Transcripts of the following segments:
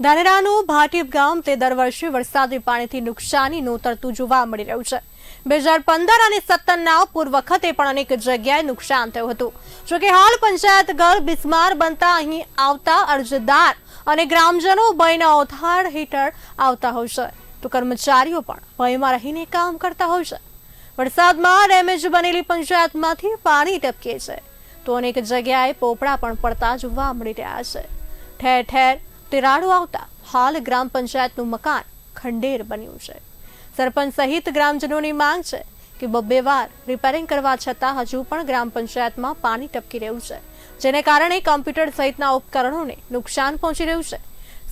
ધાનેરાનું ભાટીપ ગામ તે દર વર્ષે વરસાદી પાણીથી નુકસાની નોતરતું જોવા મળી રહ્યું છે. બે હજાર પંદર અને સત્તરના પૂર્વ વખતે પણ અનેક જગ્યાએ નુકસાન થયું હતું. જોકે હાલ પંચાયત ઘર બિસ્માર બનતા અહીં આવતા અરજદાર અને ગ્રામજનો ભયના ઓથાર હેઠળ આવતા હોય છે. તો કર્મચારીઓ પણ ભયમાં રહીને કામ કરતા હોય છે. વરસાદમાં ડેમેજ બનેલી પંચાયતમાંથી પાણી ટપકે છે. તો અનેક જગ્યાએ પોપડા પણ પડતા જોવા મળી રહ્યા છે. ઠેર ઠેર તિરાડો આવતા હાલ ગ્રામ પંચાયતનું મકાન ખંડેર બન્યું છે. સરપંચ સહિત ગ્રામજનોની માંગ છે કે બબ્બે વાર રિપેરિંગ કરવા છતાં હજુ પણ ગ્રામ પંચાયતમાં પાણી ટપકી રહ્યું છે, જેને કારણે કમ્પ્યુટર સહિતના ઉપકરણોને નુકસાન પહોંચી રહ્યું છે.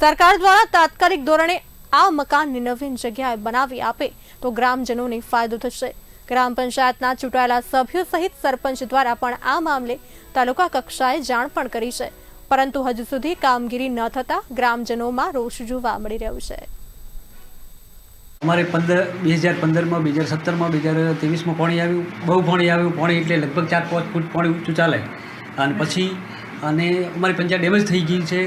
સરકાર દ્વારા તાત્કાલિક ધોરણે આ મકાનની નવીન જગ્યાએ બનાવી આપે તો ગ્રામજનોને ફાયદો થશે. ગ્રામ પંચાયતના ચૂંટાયેલા સભ્યો સહિત સરપંચ દ્વારા પણ આ મામલે તાલુકા કક્ષાએ જાણ પણ કરી છે. પરંતુ હજુ સુધી કામગીરી ન થતા ગ્રામજનોમાં રોષ જોવા મળી રહ્યો છે. અમારે પંદર, બે હજાર પંદરમાં, બે હજાર સત્તરમાં, બે હજાર ત્રેવીસમાં પાણી આવ્યું. બહુ પાણી આવ્યું. પાણી એટલે લગભગ ચાર, પાંચ ફૂટ પાણી ઊંચું ચાલે. અને પછી, અને અમારી પંચાયત ડેમેજ થઈ ગઈ છે.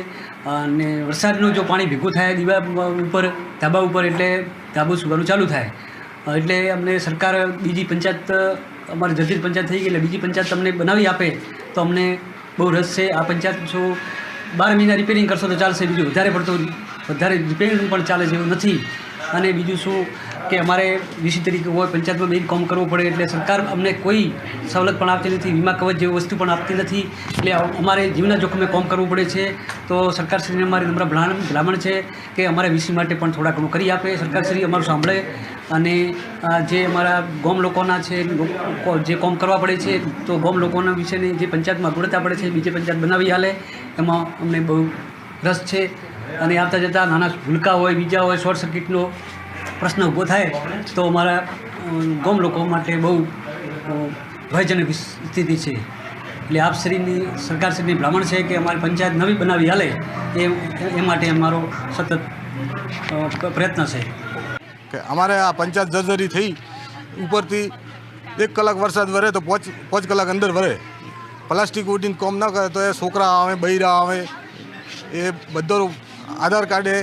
અને વરસાદનું જો પાણી ભેગું થાય દીવા ઉપર, ધાબા ઉપર, એટલે ધાબુ સુવાનું ચાલુ થાય. એટલે અમને સરકાર બીજી પંચાયત, અમારી જર્જિત પંચાયત થઈ ગઈ, એટલે બીજી પંચાયત તમને બનાવી આપે, તો અમને બહુ રસ છે. આ પંચાયત છો બાર મહિના રિપેરિંગ કરશો તો ચાલશે. બીજું વધારે પડતું વધારે રિપેરિંગ પણ ચાલે છે એવું નથી. અને બીજું શું કે અમારે વીસી તરીકે હોય પંચાયતમાં બેન કામ કરવું પડે એટલે સરકાર અમને કોઈ સવલત પણ આપતી નથી, વીમા કવચ જેવી વસ્તુ પણ આપતી નથી. એટલે અમારે જીવના જોખમે કામ કરવું પડે છે. તો સરકારશ્રીને અમારી નમ્ર ભલામણ છે કે અમારે વીસી માટે પણ થોડા ઘણું કરી આપે. સરકારશ્રી અમારું સાંભળે અને જે અમારા ગોમ લોકોના છે જે કામ કરવા પડે છે, તો ગોમ લોકોના વિશેની જે પંચાયતમાં અગવડતા પડે છે, બીજી પંચાયત બનાવી હાલે. એમાં અમને બહુ રસ છે. અને આવતા જતાં નાના ભૂલકા હોય, બીજા હોય, શોર્ટ સર્કિટનો પ્રશ્ન ઊભો થાય તો અમારા ગામ લોકો માટે બહુ ભયજનક સ્થિતિ છે. એટલે આપશ્રીની સરકારશ્રીની ભલામણ છે કે અમારી પંચાયત નવી બનાવી હાલે, એ એ માટે અમારો સતત પ્રયત્ન છે. કે અમારે આ પંચાયત જર્જરી થઈ, ઉપરથી એક કલાક વરસાદ વરે તો પાંચ પાંચ કલાક અંદર વરે. પ્લાસ્ટિક ઉડીને કોમ ન કરે તો એ છોકરા આવે, બૈરા આવે, એ બધો આધાર કાર્ડે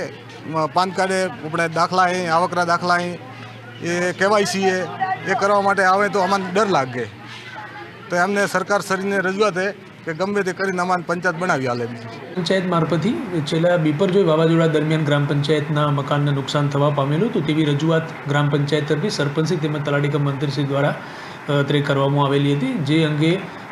પાન કાર્ડે આપણે દાખલા એ આવકના દાખલા એ એ કેવાયસી એ એ કરવા માટે આવે તો અમને ડર લાગે. તો એમને સરકાર શરીરને રજૂઆત કે ગમે તે કરીને અમારે પંચાયત બનાવી હાલે પંચાયત મારફતથી છેલ્લા બીપરજોય વાવાઝોડા દરમિયાન ગ્રામ પંચાયતના મકાનને નુકસાન થવા પામેલું હતું તેવી રજૂઆત ગ્રામ પંચાયત તરફી સરપંચશ્રી તેમજ તલાટીકમ મંત્રીશ્રી દ્વારા અત્રે કરવામાં આવેલી હતી. જે અંગે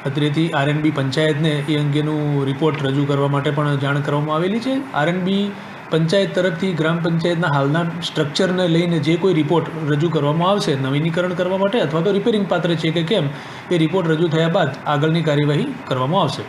અત્રેથી આરએનબી પંચાયતને એ અંગેનું રિપોર્ટ રજૂ કરવા માટે પણ જાણ કરવામાં આવેલી છે. આરએનબી પંચાયત તરફથી ગ્રામ પંચાયતના હાલના સ્ટ્રક્ચરને લઈને જે કોઈ રિપોર્ટ રજૂ કરવામાં આવશે, નવીનીકરણ કરવા માટે અથવા તો રિપેરિંગ પાત્ર છે કે કેમ, એ રિપોર્ટ રજૂ થયા બાદ આગળની કાર્યવાહી કરવામાં આવશે.